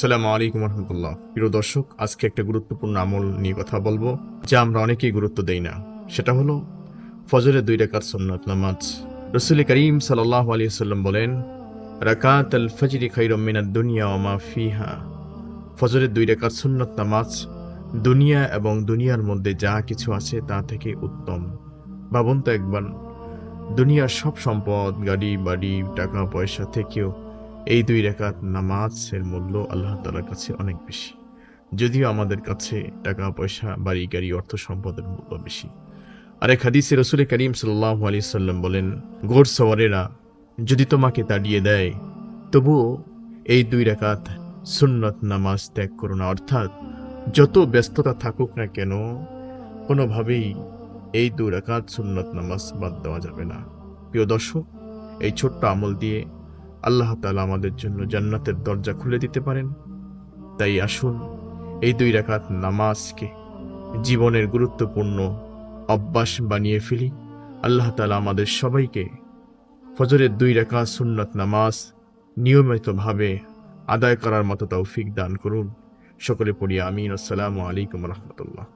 সালামু আলাইকুম রহমতুল্লাহ প্রিয় দর্শক, আজকে একটা গুরুত্বপূর্ণ আমল নিয়ে কথা বলব, যা আমরা অনেকেই গুরুত্ব দেই না। সেটা হলো ফজরের দুই রাকাত সুন্নাত নামাজ। রসুল করিম সাল্লাহ আলী সাল্লাম বলেন রাকাত আল ফজরি খৈরম মিনাদ দুনিয়া ওমা ফিহা। ফজরের দুই রাকাত সুন্নাত নামাজ দুনিয়া এবং দুনিয়ার মধ্যে যা কিছু আছে তা থেকে উত্তম। ভাবুন তো একবার, দুনিয়ার সব সম্পদ, গাড়ি, বাড়ি, টাকা, পয়সা থেকেও এই দুই রেখাত নামাজের মূল্য আল্লাহ তালার কাছে অনেক বেশি। যদিও আমাদের কাছে টাকা, পয়সা, বাড়ি, গাড়ি, অর্থ সম্পদের মূল্য বেশি। আর এক হাদিসে রসুল করিম সাল্লাহ আলি সাল্লাম বলেন ঘোড় সওয়ারেরা যদি তোমাকে তাড়িয়ে দেয়, তবুও এই দুই রেখাত সুন্নত নামাজ ত্যাগ করো না। অর্থাৎ যত ব্যস্ততা থাকুক না কেন, কোনোভাবেই এই দুই রেখাত সুন্নত নামাজ বাদ দেওয়া যাবে না। প্রিয় দর্শক, এই ছোট্ট আমল দিয়ে আল্লাহ তালা আমাদের জন্য জান্নাতের দরজা খুলে দিতে পারেন। তাই আসুন, এই দুই রাকাত নামাজকে জীবনের গুরুত্বপূর্ণ অভ্যাস বানিয়ে ফেলি। আল্লাহ তালা আমাদের সবাইকে ফজরের দুই রাকাত সুন্নত নামাজ নিয়মিতভাবে আদায় করার মতো তৌফিক দান করুন। সকলে পড়ি আমিন। আসসালামু আলাইকুম রহমতুল্লাহ।